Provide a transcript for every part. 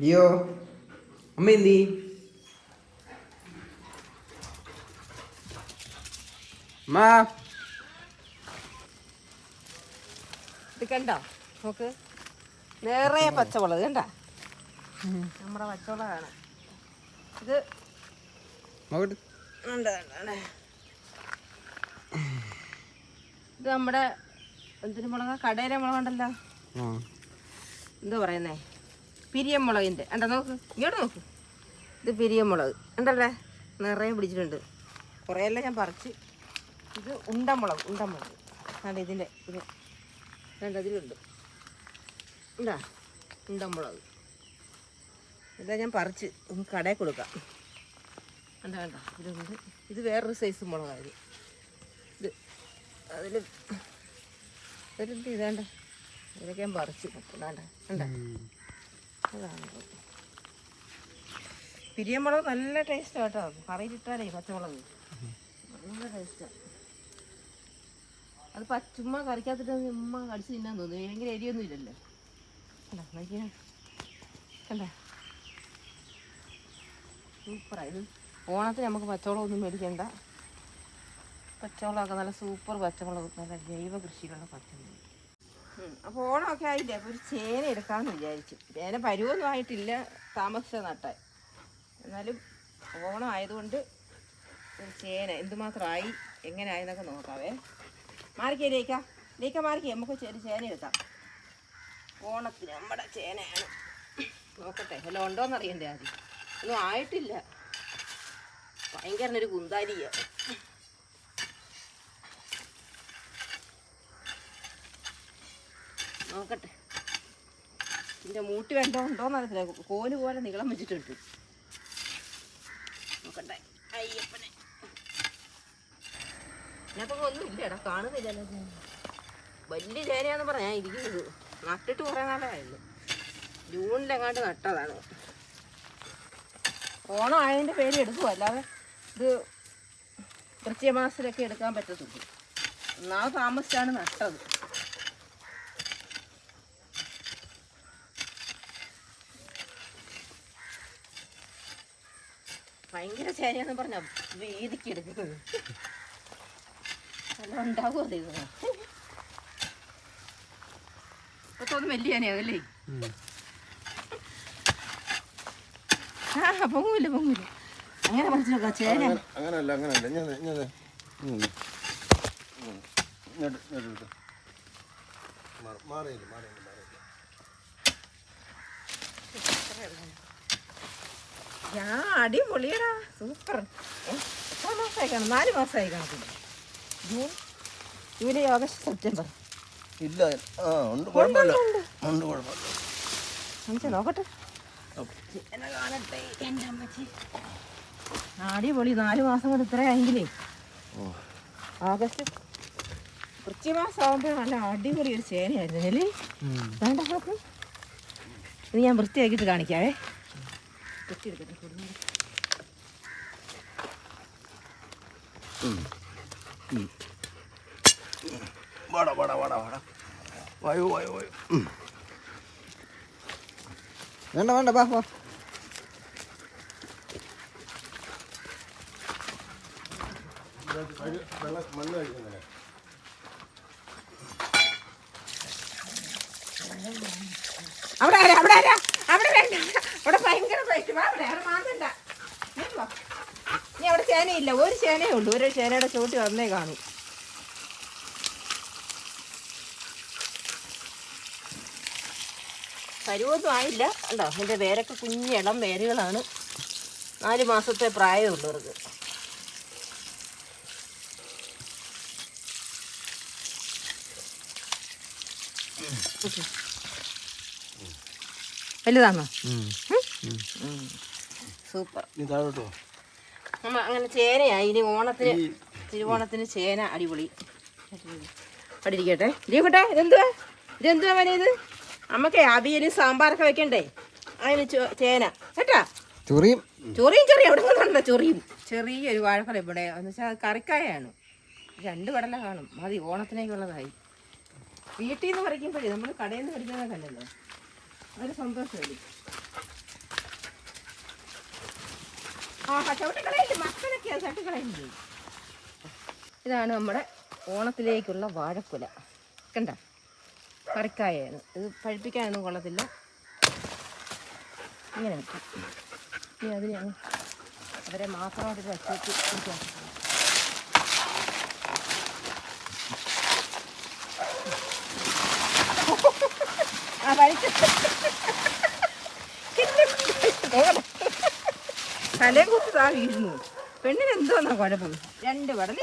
അയ്യോ അമ്മ എന്തി അമ്മ ഇത് കണ്ടോ? നോക്ക്. നിറയെ പച്ചമുളക് കണ്ട? നമ്മുടെ പച്ചമുളകാണ്. ഇത്. ഇത് നമ്മുടെ എന്തിനു മുളക? കടയിലെ മുളകുണ്ടല്ലോ എന്താ പറയുന്നേ? പിരിയമുളകിന്റെ. എന്താ നോക്ക്? ഇങ്ങോട്ട് നോക്ക്. ഇത് പിരിയമുളക്. ഉണ്ടല്ലേ നിറയെ പിടിച്ചിട്ടുണ്ട്. കുറേയെല്ലാം ഞാൻ പറിച്ച്. ഇത് ഉണ്ടമുളക് ഉണ്ടമുളക്. അതെ ഇതിന്റെ ഇത്? രണ്ടതിലുണ്ട് ഉണ്ടാ ഉണ്ടമുളക്. ഇതാ ഞാൻ പറിച്ച്. കടയിൽ കൊടുക്കാം. വേണ്ട വേണ്ട ഇതുണ്ട് ഇത് വേറൊരു സൈസ് മുളകായത് ഇത്. അതിൽ അതിലുണ്ട് ഇതാണ്ട്. ഇതൊക്കെ ഞാൻ പറിച്ച്. ഇതാണ്ട്. കണ്ട? അതാണ്. പിരിയമുളക് നല്ല ടേസ്റ്റ് കേട്ടോ. കറിയിലിട്ടാലേ പച്ചമുളക്. നല്ല ടേസ്റ്റാണ് അത് പച്ചുമ്മ കറിക്കാത്തിട്ട് ഉമ്മ കടിച്ച് തിന്നാൻ തോന്നുന്നു. ഭയങ്കര എരിയൊന്നും ഇല്ലല്ലോ. കണ്ട? നോക്കിയാ. ഇത് ഓണത്തിന് നമുക്ക് പച്ചമുളക് ഒന്നും മേടിക്കണ്ട. പച്ചമുളകൊക്കെ നല്ല സൂപ്പർ പച്ചമുളക്. നല്ല ജൈവ കൃഷികളുടെ പച്ചമുളക്. അപ്പോൾ ഓണമൊക്കെ ആയില്ലേ? അപ്പോൾ ഒരു ചേന എടുക്കാമെന്ന് വിചാരിച്ചു. ചേന പരുവൊന്നും ആയിട്ടില്ല താമസിച്ച നട്ടാൻ എന്നാലും ഓണം ആയതുകൊണ്ട് ഒരു ചേന എന്തുമാത്രമായി എങ്ങനെ ആയെന്നൊക്കെ നോക്കാവേ. മാറിക്കേ ലേക്ക. ലേക്ക മാറിക്കേ. നമുക്ക് ഒരു ചേന എടുക്കാം. ഓണത്തിന് നമ്മുടെ ചേനയാണ്. നോക്കട്ടെ. വല്ലതും ഉണ്ടോയെന്ന് അറിയണ്ടേ ആദ്യം. ഒന്നും ആയിട്ടില്ല. ഭയങ്കര ഒരു കുന്താലിയ നോക്കട്ടെ. ഇതിന്റെ മൂട്ടി വേണ്ടോ ഉണ്ടോന്ന് അറിയത്തില്ല. കോൽ പോലെ നീളം വെച്ചിട്ടുണ്ട്. നോക്കട്ടെ. അയ്യപ്പനെ. ഇതിനകത്തൊന്നും ഒന്നും ഇല്ലടാ കാണുന്നില്ലല്ലോ. വലിയ ചേനയാന്ന് പറഞ്ഞാ ഞാൻ ഇരിക്കുന്നത്. നട്ടിട്ട് കുറേ നാളായല്ലോ. ജൂണിലെങ്ങാണ്ട് നട്ടതാണ്. ഓണം ആയതിന്റെ പേര് എടുക്കുമോ അല്ലാതെ ഇത് വൃശ്ചിക മാസത്തിലൊക്കെ എടുക്കാൻ പറ്റത്തുള്ളൂ ഒന്നാമത് താമസിച്ചാണ് നട്ടത്. ഭയങ്കര ചേനയാന്ന് പറഞ്ഞ വീതിക്ക് എടുക്കുന്നത് നല്ല ഉണ്ടാകുമോ ദൈവം ഇപ്പത്തൊന്നും വലിയ ചേനയാവല്ലേ ആ പൊങ്ങൂല പൊങ്ങൂല. അങ്ങനെ മനസ്സിലാക്കാം ചേന. അങ്ങനല്ല അങ്ങനല്ല. ഞാൻ മാറിയില്ല മാറിയില്ല മാറിയില്ല. ഞാൻ അടിപൊളിയടാ. സൂപ്പർ. എത്ര മാസമായി കാണും നാല് മാസമായി കാണത്തില്ല ജൂൺ ജൂലൈ ഓഗസ്റ്റ് സെപ്റ്റംബർ. ഇല്ല ആ ഉണ്ട് കുഴപ്പമില്ല. ഉണ്ട്. കുഴപ്പമില്ല. അമ്മച്ചി നോക്കട്ടെ. എന്നെ കാണട്ടെ. എന്റെ അമ്മച്ചി. അടിപൊളി നാല് മാസം കൊണ്ട് ഇത്രയായെങ്കിലേ ഓഗസ്റ്റ് വൃശ്ചി മാസം ആകുമ്പോൾ നല്ല അടിപൊളി ഒരു ചേനയായിരുന്നു അല്ലേ? വേണ്ട നോക്കും ഇത് ഞാൻ വൃത്തിയാക്കിയിട്ട് കാണിക്കാവേ. വൃത്തിയെടുക്കട്ടെ കൊടുങ്ങ്. വാടാ വാടാ വാടാ വാടാ. വായു വായു വായു. വേണ്ട വേണ്ട ബാ ബാ വെള്ളം മണ്ണ് കഴിക്കുന്നില്ലേ അവിടെ ആരാ അവിടെ ആരാ? അവിടെ അവിടെ ചേനയില്ല. ഒരു ചേനയേ ഉള്ളൂ. ഒരു ചേനയുടെ ചോട്ടി വന്നേ കാണൂ. പരുവൊന്നും ആയില്ല. കണ്ടോ? എന്റെ വേരൊക്കെ കുഞ്ഞി ഇളം വേരുകളാണ്. നാല് മാസത്തെ പ്രായമുള്ളവർക്ക് വലുതാണോ? സൂപ്പർ. നമ്മ അങ്ങനെ ചേനയായി. ഇനി ഓണത്തിന് തിരുവോണത്തിന് ചേന അടിപൊളി. അടിയിരിക്കട്ടെ ഇരിക്കട്ടെ. ഇതെന്തുവാ? ഇതെന്തുവാ മനെ ഇത്? അമ്മക്കേ അവിയലും സാമ്പാറൊക്കെ വെക്കണ്ടേ? അതിന് ചേന. കേട്ടാ? ചൊറിയും. ചൊറിയും ചെറിയ. അവിടെ നിന്നുണ്ടോ ചൊറിയും? ചെറിയൊരു വാഴപ്പഴം ഇവിടെ. എന്ന് വെച്ചാൽ അത് കറിക്കായാണ്. രണ്ട് കടല കാണും. മതി ഓണത്തിനേക്കുള്ളതായി. വീട്ടിൽ നിന്ന് പറിക്കുമ്പോഴേ നമ്മൾ കടയിൽ നിന്ന് പറിക്കുന്നതൊക്കെ അല്ലല്ലോ അതൊരു സന്തോഷമായിരിക്കും. ആ ചവിട്ടിക്കളയില്ല മക്കളൊക്കെയാണ് ചവിട്ടിക്കളയില്ല ഇതാണ് നമ്മുടെ ഓണത്തിലേക്കുള്ള വാഴക്കുല. കണ്ട? കറിക്കായാണ് ഇത് പഴുപ്പിക്കാനൊന്നും കൊള്ളത്തില്ല. ഇങ്ങനെ വെക്കാം. ഇനി അതിനെ അവരെ മാത്രമായിട്ട് വെച്ചിട്ട് ആ പഴുത്ത് തലേ കുത്തി താ വീഴുന്നു പെണ്ണിന് എന്തോന്നാ കുഴപ്പം രണ്ട് വടല.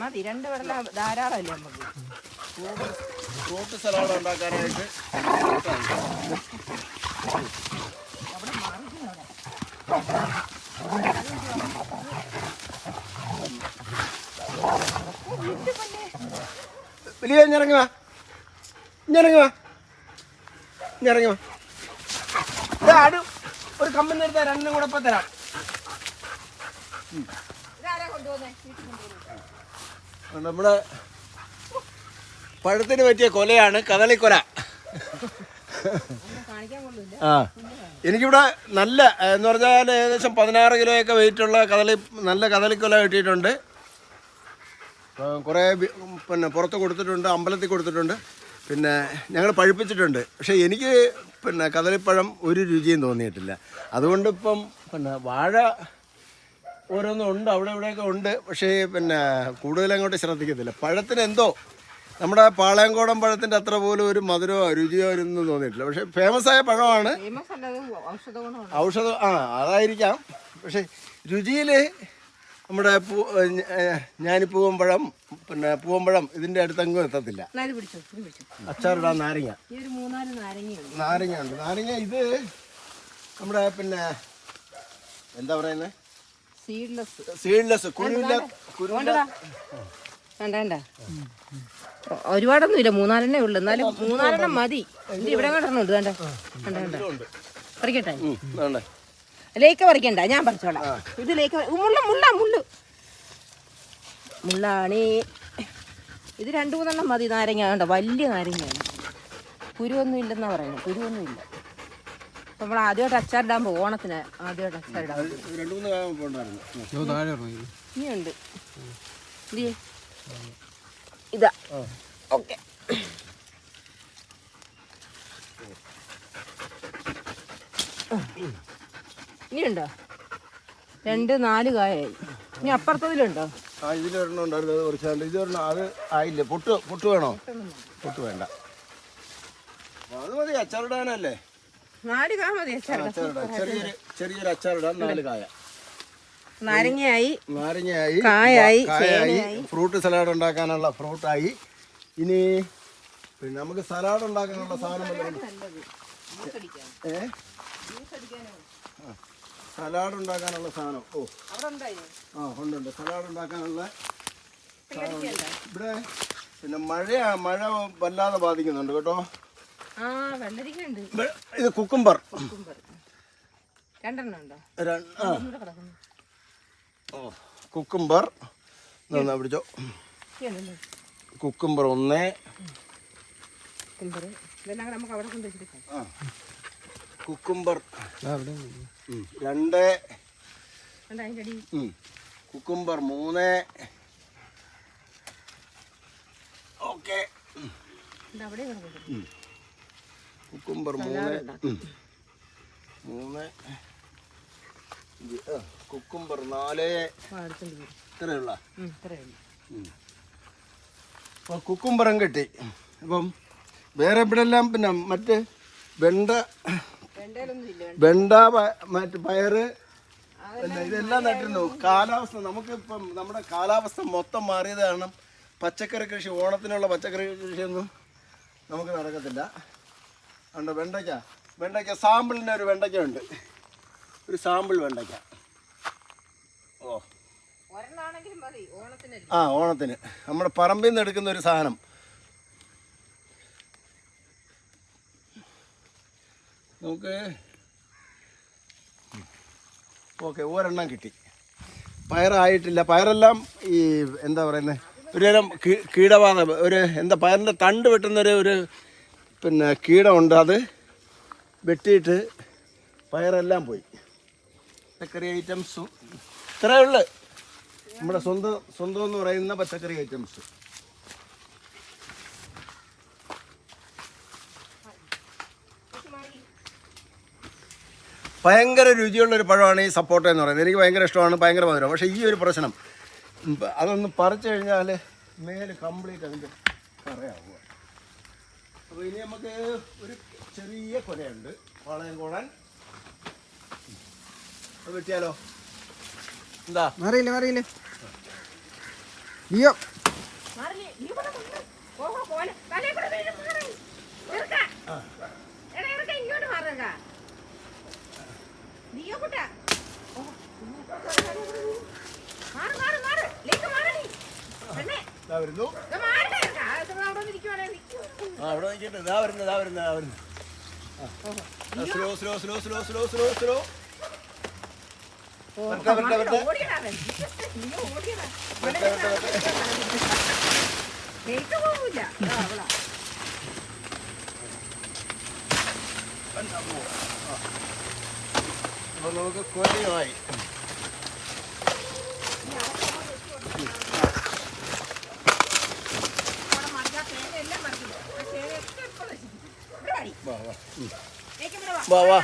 മതി രണ്ട് വടല ധാരാളമല്ലേ നമുക്ക്? ഫ്രൂട്ട് സലാഡ് ഉണ്ടാക്കാനായിട്ട് അവിടെ മാറിക്കുന്നു അവിടെ വലിയ ഇറങ്ങി വാ. ഇറങ്ങി വാ. ഇറങ്ങി വാ. ഇതാ ഒരു കമ്പനി എടുത്താൽ രണ്ടും കൂടെ ഇപ്പം തരാം. നമ്മുടെ പഴത്തിന് പറ്റിയ കൊലയാണ് കദളിക്കൊല. ആ എനിക്കിവിടെ നല്ല എന്ന് പറഞ്ഞാൽ ഏകദേശം പതിനാറ് കിലോയൊക്കെ വെയിറ്റുള്ള കദളി നല്ല കദളിക്കൊല കിട്ടിയിട്ടുണ്ട്. കുറേ പിന്നെ പുറത്ത് കൊടുത്തിട്ടുണ്ട് അമ്പലത്തിൽ കൊടുത്തിട്ടുണ്ട്. പിന്നെ ഞങ്ങൾ പഴുപ്പിച്ചിട്ടുണ്ട്. പക്ഷേ എനിക്ക് പിന്നെ കദളിപ്പഴം ഒരു രുചിയും തോന്നിയിട്ടില്ല. അതുകൊണ്ട് ഇപ്പം പിന്നെ വാഴ ഓരോന്നും ഉണ്ട് അവിടെ ഇവിടെയൊക്കെ ഉണ്ട്. പക്ഷേ പിന്നെ കൂടുതലങ്ങോട്ട് ശ്രദ്ധിക്കത്തില്ല. പഴത്തിന് എന്തോ നമ്മുടെ പാളയംകോടൻ പഴത്തിന്റെ അത്ര പോലും ഒരു മധുരമോ രുചിയോ ഒന്നും തോന്നിയിട്ടില്ല. പക്ഷേ ഫേമസ് ആയ പഴമാണ്. ഔഷധം ആ അതായിരിക്കാം. പക്ഷേ രുചിയിൽ നമ്മുടെ ഞാനിപ്പൂവമ്പഴം പിന്നെ പൂവമ്പഴം ഇതിന്റെ അടുത്തെങ്ങും എത്തത്തില്ല. അച്ചാറിടാ അച്ചാറിടാൻ നാരങ്ങ നാരങ്ങ ഉണ്ട് നാരങ്ങ ഇത് നമ്മുടെ പിന്നെ എന്താ പറയുന്നത് സീഡ്ലെസ് കുരുവില്ല ഒരുപാടൊന്നും ഇല്ല മൂന്നാലെണ്ണേ ഉള്ളു. എന്നാലും മൂന്നാലെണ്ണം മതി. ഇവിടെ കണ്ടുണ്ട് വേണ്ട. വേണ്ട വേണ്ട. പറിക്കട്ടെ? ലേക്ക് പറിക്കണ്ട ഞാൻ പറിച്ചോളാം ഇത് ലേക്ക് മുള്ള മുള്ള മുള്ളു. മുള്ളാണി. ഇത് രണ്ടു മൂന്നെണ്ണം മതി നാരങ്ങ വേണ്ട വലിയ നാരങ്ങയാണ്. കുരുവൊന്നും ഇല്ലെന്നാ പറയുന്നത്. കുരുവൊന്നും ഇല്ല. നമ്മൾ ആദ്യമായിട്ട് അച്ചാറിടാൻ പോകും ഓണത്തിന് ആദ്യമായിട്ട് അച്ചാറിടാൻ ഇനിയുണ്ട്. ഇതാ. ഓക്കെ. ഇനിയുണ്ടോ? രണ്ട് നാല് കായായി. ഇനി അപ്പുറത്തതിലുണ്ടോ? ആ ഇതിലൊരെണ്ണം ഉണ്ടായിരുന്നു അത് കുറച്ചാണ്ട് ഇതൊരെണ്ണം അത് ആയില്ല? പൊട്ട് പൊട്ട് വേണോ? പൊട്ട് വേണ്ട. അത് മതി അച്ചാറിടാനല്ലേ? നാല് കാ മതി അച്ചാറിടാൻ അച്ചാറിടാൻ ചെറിയൊരു ചെറിയൊരു അച്ചാറിടാൻ നാല് കായ. നാരങ്ങയായി. നാരങ്ങയായി കായായി, കായായി. ഫ്രൂട്ട് സലാഡ് ഉണ്ടാക്കാനുള്ള ഫ്രൂട്ടായി. ഇനി പിന്നെ നമുക്ക് സലാഡ് ഉണ്ടാക്കാനുള്ള സാധനം വല്ലതും ഏ? ആ, സലാഡ് ഉണ്ടാക്കാനുള്ള സാധനം. ഓ. ആ ഉണ്ടുണ്ട്. ഉണ്ട് സലാഡ് ഉണ്ടാക്കാനുള്ള ഇവിടെ പിന്നെ മഴ മഴ വല്ലാതെ ബാധിക്കുന്നുണ്ട് കേട്ടോ. ഇത് കുക്കുംബർ. ഓ കുക്കുംബർ. നന്നാ പിടിച്ചോ. കുക്കുംബർ ഒന്ന്. ആ. കുക്കുംബർ. രണ്ട്. കുക്കുംബർ മൂന്ന്. ഓക്കെ. കുക്കുംബർ മൂന്ന്. മൂന്ന്. കുക്കുംബർ നാല്. ഇത്രയുള്ള ഇത്രയേ ഉള്ളൂ? അപ്പോൾ കുക്കുംബറും കിട്ടി. അപ്പം വേറെ എവിടെയെല്ലാം പിന്നെ മറ്റ് വെണ്ട വെണ്ട. മറ്റ് പയറ് ഇതെല്ലാം നട്ടിരുന്നു. കാലാവസ്ഥ നമുക്ക് നമുക്കിപ്പം നമ്മുടെ കാലാവസ്ഥ മൊത്തം മാറിയത് കാരണം പച്ചക്കറി കൃഷി ഓണത്തിനുള്ള പച്ചക്കറി കൃഷിയൊന്നും നമുക്ക് നടക്കത്തില്ല. അതുകൊണ്ട് വെണ്ടയ്ക്ക? വെണ്ടയ്ക്ക സാമ്പിളിന് ഒരു വെണ്ടയ്ക്ക ഉണ്ട് ഒരു സാമ്പിൾ വെണ്ടയ്ക്ക. ഓ. ആ ഓണത്തിന്. നമ്മുടെ പറമ്പിൽ നിന്ന് എടുക്കുന്ന ഒരു സാധനം. നമുക്ക് ഓക്കെ ഒരെണ്ണം കിട്ടി. പയറായിട്ടില്ല. പയറെല്ലാം ഈ എന്താ പറയുന്നത് ഒരു തരം കീടബാധ ഒരു എന്താ പയറിന്റെ തണ്ട് വെട്ടുന്നൊരു ഒരു പിന്നെ കീടമുണ്ട് അത്. വെട്ടിയിട്ട് പയറെല്ലാം പോയി. പച്ചക്കറി ഐറ്റംസും. ഇത്രയേ ഉള്ളു. നമ്മുടെ സ്വന്തം സ്വന്തം എന്ന് പറയുന്ന പച്ചക്കറി ഐറ്റംസ്. ഭയങ്കര രുചിയുള്ള ഒരു പഴമാണ് ഈ സപ്പോർട്ട എന്ന് പറയുന്നത് എനിക്ക് ഭയങ്കര ഇഷ്ടമാണ് ഭയങ്കര മധുരം പക്ഷേ ഈ ഒരു പ്രശ്നം അതൊന്ന് പറിച്ചു കഴിഞ്ഞാൽ മേൽ കംപ്ലീറ്റ് അതിന്റെ കറയാവുക അപ്പോൾ ഇനി നമുക്ക് ഒരു ചെറിയ കൊലയുണ്ട് പാളയം കൂടാൻ അത് വെട്ടിയാലോ എന്താ മാറിയില്ല മാറിയില്ല അയ്യോ മാറില്ലേ? നീ ഇവിടെ വന്ന്. ഓഹോ, പോലെ. തലേ കൂടെ വീഴും, മാറ്. ഇറുക്ക. എടാ, ഇറുക്ക, ഇങ്ങോട്ട് മാറുക. നീയോ കുട്ടാ? ഓഹോ, മാറ്, മാറ്, മാറ്. ലേക്ക് മാറ് നീ. പെണ്ണേ, ഇതാ വരുന്നു. ആ, അവിടെ നോക്കിയിട്ട് ഇതാ വരുന്നത് ഇതാ വരുന്നത് ഇതാ വരുന്നത്. Slow slow slow slow slow slow slow. ഓ, വരട്ടെ, വരട്ടെ, മാറ്, വരട്ടെ. ഓടിയെടാ അവൻ. നീ ഓടിയെടാ. ഇവിടെ ലേക്ക് പോകൂല. ഇതാ അവളാ. അപ്പോൾ നമുക്ക് കൊലയുമായി അവിടെ മറിച്ചാ തേങ്ങയെല്ലാം മറിക്കില്ല. ആ ചേനയൊക്കെ ഇപ്പൊ നശിക്കും. ഇവിടെ വാടി. വാ വാ ഉം. ലേക്ക് ഇവിടെ വാ. വാ, വാ. മോൻ മോൻ തന്നെ വാ. അത് വലിച്ച് കളിക്കണ്ട. നീ അത് നോക്കിയാലോ കാണിക്കാം. ആ, ഇവിടെ വലിച്ചു ആ മ- വാഴ ഇത് അതിന് താഴെ- അതിന് താഴെ താഴെ ഇടണ്ട താഴെ ഇട്ട ഇപ്പൊ ചേനയെല്ലാം വലിച്ചു പറിച്ച് കളയും വാ വാ.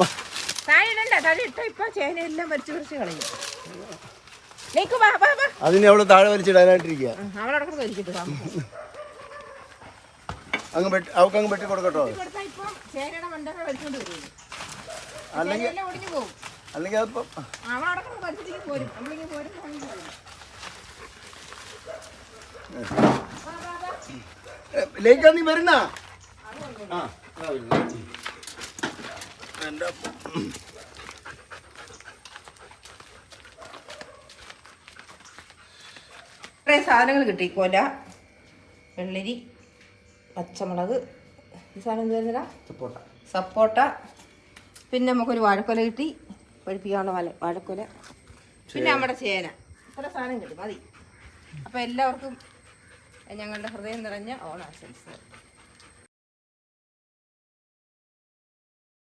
വാ. അതിനെ അവൾ താഴെ വലിച്ചിടാനായിട്ടിരിക്കുക. അങ്ങ് അവൾക്ക് അങ്ങ് വെട്ടി കൊടുക്കട്ടോ അല്ലെങ്കിൽ അല്ലെങ്കിൽ അതിപ്പം. ലേക്കാ നീ വരുന്ന? ആ. എന്റെ സാധനങ്ങൾ കിട്ടി. കൊല വെള്ളരി പച്ചമുളക്. ഈ സാധനം എന്ത് വരുന്നതാ? സപ്പോട്ട. സപ്പോട്ട. പിന്നെ നമുക്കൊരു വാഴക്കൊല കിട്ടി. പഴിപ്പിക്കാനുള്ള വല വാഴക്കൊല. പിന്നെ നമ്മുടെ ചേന. ഇത്ര സാധനം കിട്ടും. മതി. അപ്പോൾ എല്ലാവർക്കും ഞങ്ങളുടെ ഹൃദയം നിറഞ്ഞ ഓണാശംസകൾ